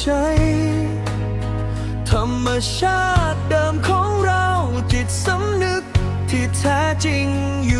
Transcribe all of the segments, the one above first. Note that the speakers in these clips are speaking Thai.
ใจ ธรรมชาติเดิมของเราจิตสำนึกที่แท้จริงอยู่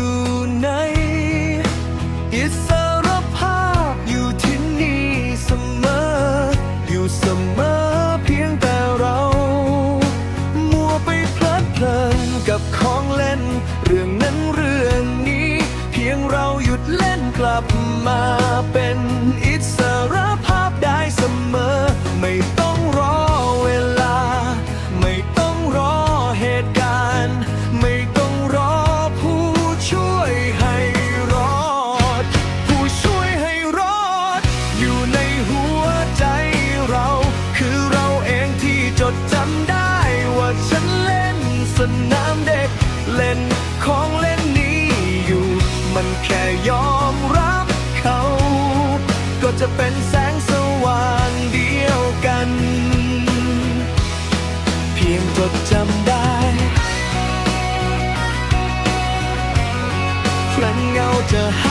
เล่นของเล่นนี้อยู่ มันแค่ยอมรับเขา ก็จะเป็นแสงสว่างเดียวกัน เพียงจดจำได้ครั้งเงาจะหา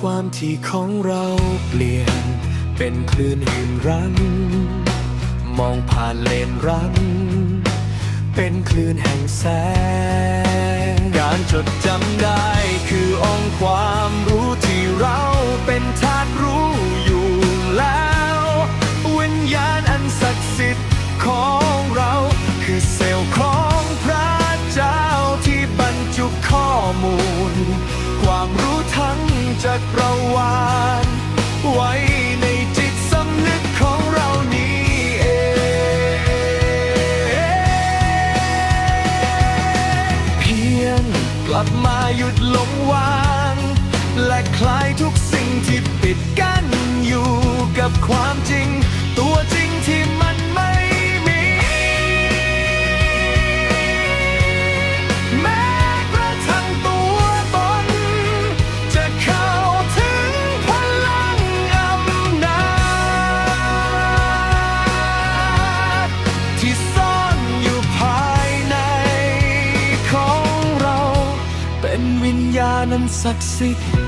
ความถี่ของเราเปลี่ยน เป็นคลื่นหื่นรั้งมองผ่านเลนรังเป็นคลื่นแห่งแสง การจดจำได้คือองค์ความรู้ที่เราเป็นธาตุรู้อยู่แล้ว วิญญาณอันศักดิ์สิทธิ์ของเราคือเซลล์ของพระเจ้าที่บรรจุข้อมูล ความรู้ทั้ง จักรวาลไว้ในจิตสำนึกของเรานี้เองเพียงกลับมาหยุดหลงวาง และคลายทุกสิ่งที่ปิดกั้นอยู่กับความจริงตัวจริง นศักดิ์สิทธิ์